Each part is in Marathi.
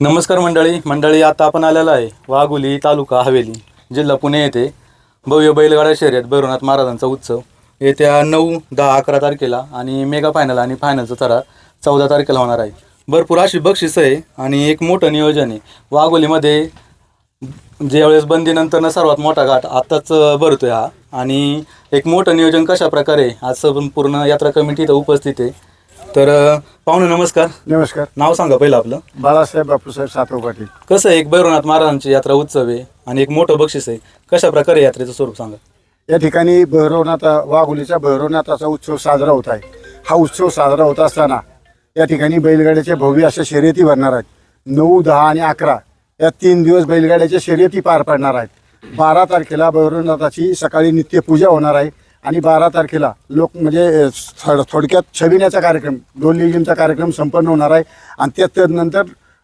नमस्कार मंडळी. मंडळी आता आपण आलेलो आहे वाघोली तालुका हवेली जिल्हा पुणे येथे. भव्य बैलगाडा शर्यत भैरवनाथ महाराजांचा उत्सव. येत्या नऊ दहा अकरा तारखेला आणि मेगा फायनल आणि फायनलचा थरा चौदा तारखेला होणार आहे. भरपूर अशी बक्षीस आहे आणि एक मोठं नियोजन आहे. वाघोलीमध्ये ज्यावेळेस बंदीनंतरनं सर्वात मोठा घाट आत्ताच भरतोय हा. आणि एक मोठं नियोजन कशा प्रकारे आज पूर्ण यात्रा कमिटी इथं उपस्थित आहे. तर पाहुणे नमस्कार. नमस्कार. नाव सांगा पहिलं आपलं. बाळासाहेब बापूसाहेब सातव पाटील. कसं आहे एक भैरवनाथ महाराजांची यात्रा उत्सव आहे आणि एक मोठं बक्षीस आहे. कशा प्रकारे यात्रेचं स्वरूप सांगा? या ठिकाणी भैरवनाथ वाघोलीचा भैरवनाथाचा उत्सव साजरा होत आहे. हा उत्सव साजरा होत असताना या ठिकाणी बैलगाड्याचे भव्य अशा शर्यती भरणार आहेत. नऊ दहा आणि अकरा या तीन दिवस बैलगाड्याच्या शर्यती पार पडणार आहेत. बारा तारखेला भैरवनाथाची सकाळी नित्यपूजा होणार आहे. आणि बारा तारखेला लोक म्हणजे थोड थोडक्यात छबिण्याचा कार्यक्रम दोन लेझिमचा कार्यक्रम संपन्न होणार आहे. आणि त्यानंतर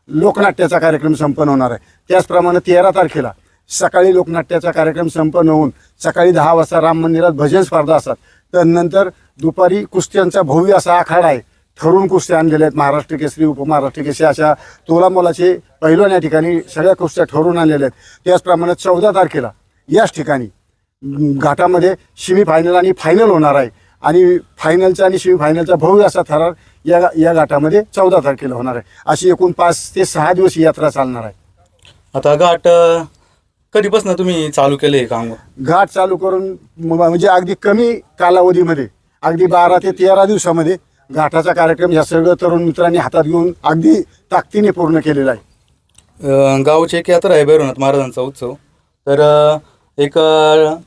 लोकनाट्याचा कार्यक्रम संपन्न होणार आहे. त्याचप्रमाणे तेरा तारखेला सकाळी लोकनाट्याचा कार्यक्रम संपन्न होऊन सकाळी दहा वाजता राम मंदिरात भजन स्पर्धा असतात. त्यानंतर दुपारी कुस्त्यांचा भव्य असा आखाडा आहे. ठरून कुस्त्या आणलेल्या आहेत. महाराष्ट्र केसरी उपमहाराष्ट्र केसरी अशा तोलामोलाचे पहिलवान या ठिकाणी सगळ्या कुस्त्या ठरून आणलेल्या आहेत. त्याचप्रमाणे चौदा तारखेला याच ठिकाणी घाटामध्ये सेमी फायनल आणि फायनल होणार आहे. आणि फायनलचा आणि सेमी फायनलचा भव्य असा थरार या या घाटामध्ये चौदा तारखेला होणार आहे. अशी एकूण पाच ते सहा दिवस ही यात्रा चालणार आहे. आता घाट कधीपासून तुम्ही चालू केले काम? घाट चालू करून म्हणजे अगदी कमी कालावधीमध्ये अगदी बारा ते तेरा दिवसामध्ये घाटाचा कार्यक्रम या सगळं तरुण मित्रांनी हातात घेऊन अगदी ताकदीने पूर्ण केलेला आहे. गावची एक यात्रा आहे भैरवनाथ महाराजांचा उत्सव. तर एक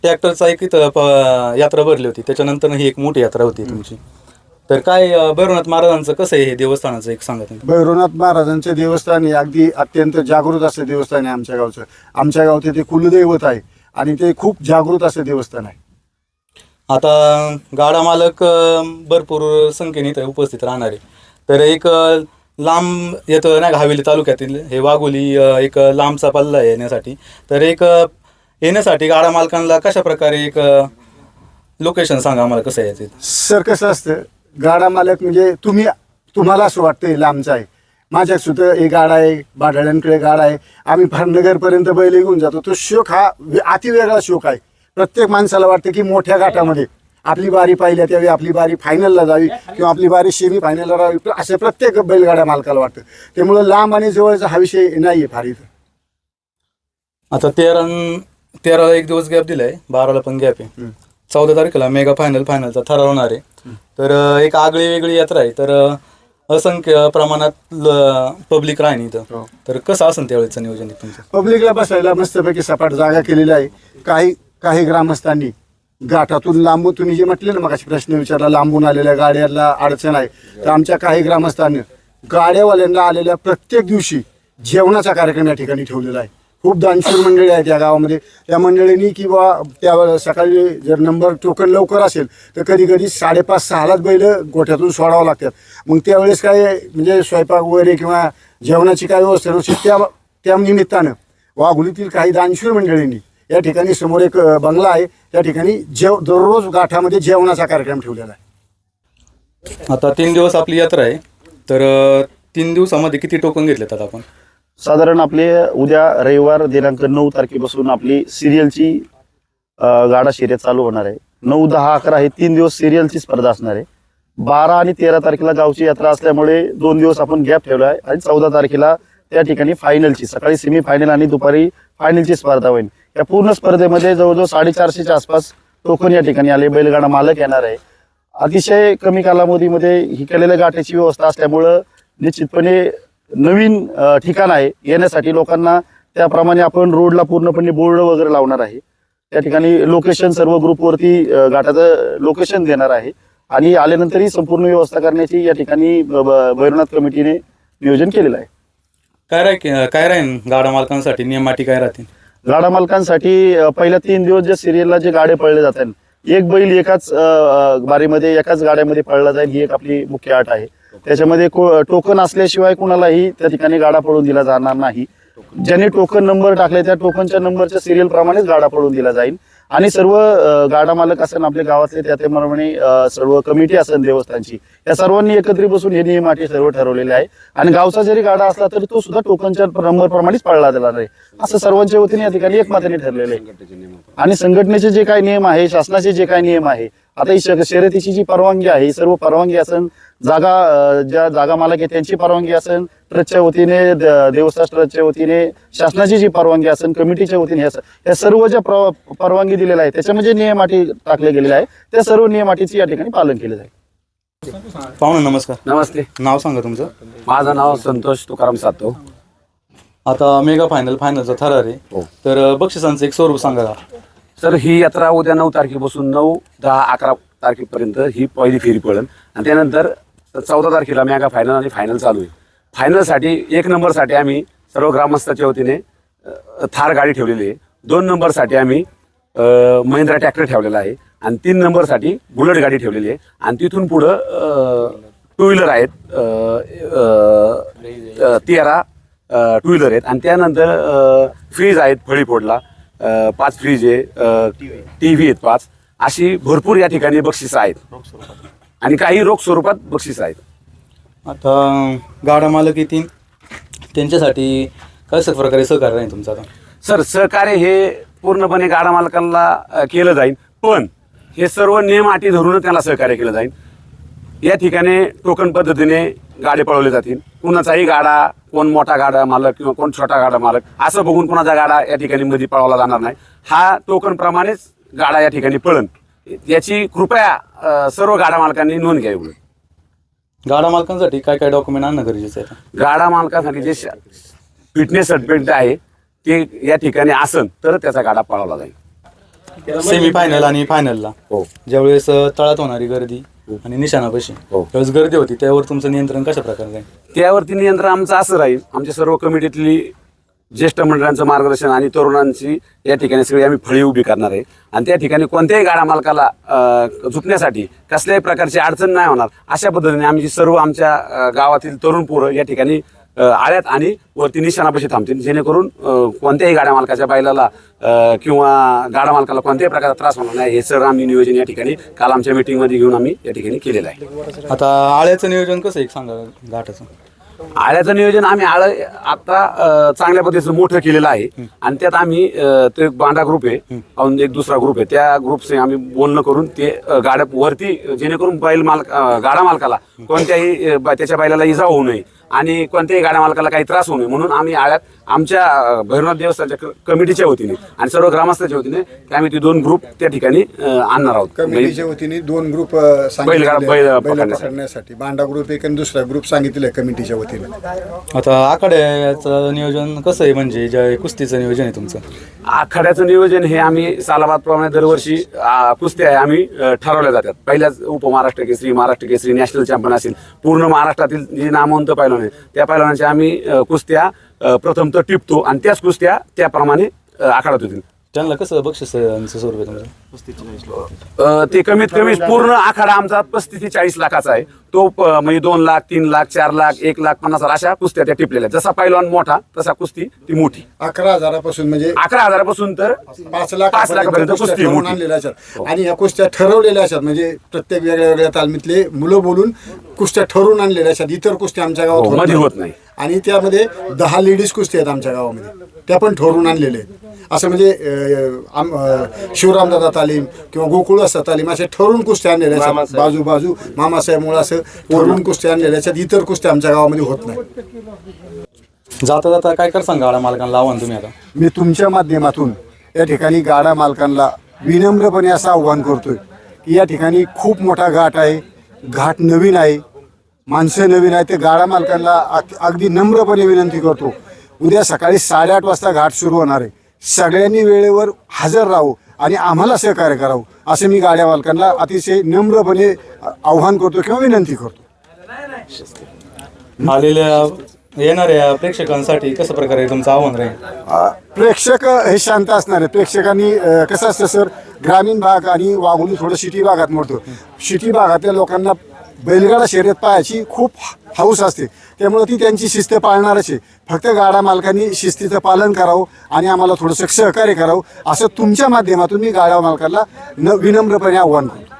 ट्रॅक्टरचा एक इथं प- यात्रा भरली होती. त्याच्यानंतर ही एक मोठी यात्रा होती तुमची. तर काय अं, भैरवनाथ महाराजांचं कसं आहे हे देवस्थानाचं एक सांगा तुम्ही? भैरवनाथ महाराजांचे देवस्थान हे अगदी अत्यंत जागृत असं देवस्थान आहे आमच्या गावचं. आमच्या गावचे ते कुलदैवत आहे आणि ते खूप जागृत असं देवस्थान आहे. आता गाडा मालक अं, भरपूर संख्येने इथं उपस्थित राहणार. आहे तर एक अं, लांब येतं नाही का हवेली तालुक्यातील हे वाघोली अं, एक लांबचा पल्ला आहे येण्यासाठी. तर एक अं, येण्यासाठी गाडा मालकांना कशा प्रकारे एक लोकेशन सांगा आम्हाला कसं यायचं सर कसं असतं? गाडा मालक म्हणजे तुम्ही तुम्हाला असं वाटतं हे लांबचं आहे. माझ्या सुद्धा एक गाडा आहे बाडाळ्यांकडे गाडा आहे. आम्ही फार नगरपर्यंत बैल घेऊन जातो. तो शोक हा अतिवेगळा शोक आहे. प्रत्येक माणसाला वाटतं की मोठ्या घाटामध्ये आपली बारी पाहिल्या त्यावेळी आपली बारी फायनलला जावी किंवा आपली बारी सेमी फायनलला राहावी. असं प्रत्येक बैलगाड्या मालकाला वाटतं. त्यामुळं लांब आणि जवळचा हा विषय नाही आहे फार इथं. आता तेरा तेराला एक दिवस गॅप दिलाय बाराला पण गॅप आहे. चौदा तारखेला मेगा फायनल फायनलचा ठराव होणार आहे. तर एक आगळी वेगळी यात्रा आहे. तर असंख्य प्रमाणात पब्लिक राहीन इथं. हो. तर कसं असेल त्यावेळेचं नियोजन तुमचं? पब्लिकला बसायला मस्तपैकी सपाट जागा केलेली आहे. काही काही ग्रामस्थांनी घाटातून लांबून तुम्ही जे म्हटले ना मग प्रश्न विचारला लांबून आलेल्या गाड्याला अडचण आहे. तर आमच्या काही ग्रामस्थांनी गाड्यावाल्यांना आलेल्या प्रत्येक दिवशी जेवणाचा कार्यक्रम या ठिकाणी ठेवलेला आहे. खूप दानशूर मंडळी आहेत या गावामध्ये. त्या मंडळींनी किंवा त्या सकाळी जर नंबर टोकन लवकर असेल तर कधी कधी साडेपाच सहालाच बैल गोठ्यातून सोडावं लागतात. मग त्यावेळेस काय म्हणजे स्वयंपाक वगैरे किंवा जेवणाची काय व्यवस्था नसते त्या त्या निमित्तानं वाघुलीतील काही दानशूर मंडळींनी या ठिकाणी समोर एक बंगला आहे. त्या ठिकाणी जेव दररोज गाठामध्ये जेवणाचा कार्यक्रम ठेवलेला आहे. आता तीन दिवस आपली यात्रा आहे. तर तीन दिवसामध्ये किती टोकन घेतले आपण? साधारण आपले उद्या रविवार दिनांक नऊ तारखेपासून आपली सिरियलची गाडा शर्यत चालू होणार आहे. नऊ दहा अकरा हे तीन दिवस सिरियलची स्पर्धा असणार आहे. बारा आणि तेरा तारखेला गावची यात्रा असल्यामुळे दोन दिवस आपण गॅप ठेवला आहे आणि चौदा तारखेला त्या ठिकाणी फायनलची सकाळी सेमी फायनल आणि दुपारी फायनलची स्पर्धा होईल. या पूर्ण स्पर्धेमध्ये जवळजवळ साडेचारशेच्या आसपास टोकन या ठिकाणी आले बैलगाडा मालक येणार आहे. अतिशय कमी कालावधीमध्ये ही केलेल्या गाठीची व्यवस्था असल्यामुळं निश्चितपणे नवीन ठिकाण आहे. येण्यासाठी लोकांना त्याप्रमाणे आपण रोडला पूर्णपणे बोर्ड वगैरे लावणार आहे. त्या ठिकाणी लोकेशन सर्व ग्रुपवरती गाठाचं लोकेशन देणार आहे. आणि आल्यानंतर ही संपूर्ण व्यवस्था करण्याची या ठिकाणी भैरवनाथ कमिटीने नियोजन केलेलं आहे. काय राहील काय राहील गाडा मालकांसाठी? नियमाटी काय राहतील? गाडा मालकांसाठी पहिल्या तीन दिवस जे सिरियलला जे गाडे पळले जातात एक बैल एकाच बारीमध्ये एकाच गाड्यामध्ये पळला जाईल ही एक आपली मुख्य अट आहे. त्याच्यामध्ये टोकन असल्याशिवाय कुणालाही त्या ठिकाणी गाडा पळून दिला जाणार नाही. ज्यांनी टोकन नंबर टाकले त्या टोकनच्या नंबरच्या सिरियल प्रमाणेच गाडा पळून दिला जाईल. आणि सर्व गाडा मालक असेल आपल्या गावातले त्या त्याप्रमाणे सर्व कमिटी असेल देवस्थानची. या सर्वांनी एकत्रित बसून हे नियम अटी सर्व ठरवलेले आहे. आणि गावचा जरी गाडा असला तरी तो सुद्धा टोकनच्या नंबर प्रमाणेच पाळला जाणार आहे. असं सर्वांच्या वतीने या ठिकाणी एकमताने ठरलेलं आहे. आणि संघटनेचे जे काही नियम आहे शासनाचे जे काही नियम आहे आता ही शर्यतीची जी परवानगी आहे ही सर्व परवानगी असेल जागा ज्या जागा मालक आहे त्यांची परवानगी असेल ट्रस्टच्या वतीने द- देवस्थान ट्रस्टच्या वतीने शासनाची जी परवानगी असेल कमिटीच्या वतीने या सर्व ज्या प्र- परवानगी दिलेल्या आहे त्याच्यामध्ये नियम अटी टाकले गेलेले आहे त्या सर्व नियम अटीचे या ठिकाणी पालन केले जाईल. पाहुणे नमस्कार. नमस्ते. नाव सांगा तुमचं. माझं नाव संतोष तुकाराम सातो आता मेगा फायनल फायनलचा थरार आहे. हो. तर बक्षिसांचं एक स्वरूप सांगा. तर ही यात्रा उद्या नऊ तारखेपासून नऊ दहा अकरा तारखेपर्यंत ही पहिली फेरी पडेल. आणि त्यानंतर चौदा तारखेला मेगा फायनल आणि फायनल चालू आहे. फायनलसाठी एक नंबरसाठी आम्ही सर्व ग्रामस्थाच्या वतीने थार गाडी ठेवलेली आहे. दोन नंबरसाठी आम्ही महिंद्रा ट्रॅक्टर ठेवलेला आहे. आणि तीन नंबरसाठी बुलेट गाडी ठेवलेली आहे. आणि तिथून पुढं टू व्हीलर आहेत तेरा टू व्हीलर आहेत. आणि त्यानंतर फ्रीज आहेत फळीफोडला फोडला पाच फ्रीज आहे टी व्ही आहेत पाच. अशी भरपूर या ठिकाणी बक्षिसं आहेत. आणि काही रोख स्वरूपात बक्षीस आहेत. आता गाडा मालक येतील. त्यांच्यासाठी कसं प्रकारे सहकार्य राहील तुमचं आता? सर सहकार्य हे पूर्णपणे गाडा मालकांना अ, केलं जाईल. पण हे सर्व नियम अटी धरूनच त्याला सहकार्य केलं जाईल. या ठिकाणी टोकन पद्धतीने गाडे पळवले जातील. कुणाचाही गाडा कोण मोठा गाडा मालक किंवा कोण छोटा गाडा मालक असं बघून कुणाचा गाडा या ठिकाणी मध्ये पळवला जाणार नाही. हा टोकन प्रमाणेच गाडा या ठिकाणी पळन. याची कृपया सर्व गाडा मालकांनी नोंद घ्यावी गाडा मालकांसाठी काय काय डॉक्युमेंट आणणं गरजेचं आहे? गाडा मालकासाठी जे फिटनेस सर्टिफिकेट आहे ते या ठिकाणी असन तर त्याचा गाडा पळवला जाईल. सेमी फायनल आणि फायनलला हो. ज्यावेळेस तळात होणारी गर्दी आणि निशाणापाशी. हो. त्यावेळेस गर्दी होती. त्यावर तुमचं नियंत्रण कशा प्रकारे राहील? त्यावरती नियंत्रण आमचं असं राहील. आमच्या सर्व कमिटीतली ज्येष्ठ मंडळांचं मार्गदर्शन आणि तरुणांची या ठिकाणी सगळी आम्ही फळी उभी करणार आहे. आणि त्या ठिकाणी कोणत्याही गाडा मालकाला अं, झुकण्यासाठी कसल्याही प्रकारची अडचण नाही होणार. अशा पद्धतीने आम्ही सर्व आमच्या अं, गावातील तरुण पोरं या ठिकाणी अं, आळ्यात आणि वरती निशाणापाशी थांबतील. जेणेकरून कोणत्याही गाड्या मालकाच्या बैलाला किंवा गाडा मालकाला कोणत्याही प्रकारचा त्रास होणार नाही. हे सर आम्ही नियोजन या ठिकाणी काल आमच्या मीटिंगमध्ये घेऊन आम्ही या ठिकाणी केलेलं आहे. आता आळ्याचं नियोजन कसं आहे? एक सांगा घाटाचं. आळ्याचं नियोजन आम्ही आळ आता चांगल्या पद्धतीचं मोठं केलेलं आहे. आणि त्यात आम्ही तो एक बांडा ग्रुप आहे. एक दुसरा ग्रुप आहे. त्या ग्रुपचे आम्ही बोलणं करून ते गाड्या वरती जेणेकरून बैल मालक गाडा मालकाला कोणत्याही त्याच्या बैलाला इजा होऊ नये. आणि कोणत्याही गाड्या मालकाला काही त्रास होऊ नये. म्हणून आम्ही आळ्यात आमच्या भैरवनाथ देवस्थानच्या कमिटीच्या वतीने आणि सर्व ग्रामस्थांच्या वतीने आम्ही ते दोन ग्रुप त्या ठिकाणी आणणार आहोत. कमिटीच्या वतीने दोन ग्रुप. पकडण्यासाठी. बांडा ग्रुप एक आणि दुसरा ग्रुप सांगितलेला आहे कमिटीच्या वतीने. आता आखाड्याचं नियोजन कसं आहे? म्हणजे जे कुस्तीचं नियोजन आहे तुमचं? आखाड्याचं नियोजन हे आम्ही सालाबादप्रमाणे दरवर्षी कुस्त्या आहे आम्ही ठरवल्या जातात. पहिल्याच उपमहाराष्ट्र केसरी महाराष्ट्र केसरी नॅशनल चॅम्पियन असेल. पूर्ण महाराष्ट्रातील जे नामवंत पैलवान त्या पैलवानांच्या आम्ही कुस्त्या प्रथम तर टिपतो आणि त्याच कुस्त्या त्याप्रमाणे अ, आखाड्यात होतील त्यांना कसं बक्षिसांचं स्वरूप ते कमीत कमी पूर्ण आखाडा आमचा पस्तीस ते चाळीस लाखाचा आहे. तो प- म्हणजे दोन लाख तीन लाख चार लाख एक लाख पन्नास हजार अशा कुस्त्या त्या टिपलेल्या आहेत. जसा पैलवान मोठा तसा कुस्ती ती मोठी. अकरा हजारापासून म्हणजे अकरा हजारापासून तर पाच लाख पाच लाखापर्यंत कुस्ती ठरवून मोठी. आणलेल्या असतात. आणि या कुस्त्या ठरवलेल्या असतात. म्हणजे प्रत्येक वेगळ्या वेगळ्या तालमीतले मुलं बोलून कुस्त्या ठरवून आणलेल्या असतात. इतर कुस्त्या आमच्या गावात हो, होत मध्ये नाही. होत नाही. आणि त्यामध्ये दहा लेडीज कुस्ती आहेत आमच्या गावामध्ये. त्या पण ठरवून आणलेले आहेत. असं म्हणजे अं, आम- अं, शिवरामदादा तालीम किंवा गोकुळ असता तालीम असे ठरवून कुस्त्या आणलेल्या असतात. बाजू बाजू मामासाहेब मुळे असं ठरवून कुस्त्या आणलेल्या असतात इतर कुस्त्या आमच्या गावामध्ये होत नाही. जाता जाता काय कर सांगा गाडा मालकांना? लावा ना तुम्ही आता. मी तुमच्या माध्यमातून या ठिकाणी गाडा मालकांना विनम्रपणे असं आव्हान करतोय की या ठिकाणी खूप मोठा घाट आहे. घाट नवीन आहे. माणसं नवीन आहे ते गाडा मालकांना अग- अगदी नम्रपणे विनंती करतो. उद्या सकाळी साडेआठ वाजता घाट सुरू होणार आहे. सगळ्यांनी वेळेवर हजर राहू. आणि आम्हाला सहकार्य करावं असं मी गाड्या मालकांना अतिशय नम्रपणे आव्हान करतो किंवा विनंती करतो. आलेल्या येणाऱ्या प्रेक्षकांसाठी कसं प्रकारे तुमचं आव्हान राहील? प्रेक्षक हे शांत असणार आहे प्रेक्षकांनी कसं असतं सर? ग्रामीण भाग आणि वाघोली थोडं सिटी भागात मोडतो. सिटी भागातल्या लोकांना बैलगाडा शर्यत पाहायची खूप हौस असते. त्यामुळे ती त्यांची शिस्त पाळणारच आहे. फक्त गाडा मालकांनी शिस्तीचं पालन करावं आणि आम्हाला थोडंसं सहकार्य करावं. असं तुमच्या माध्यमातून मी गाडा मालकाला न विनम्रपणे आव्हान करतो.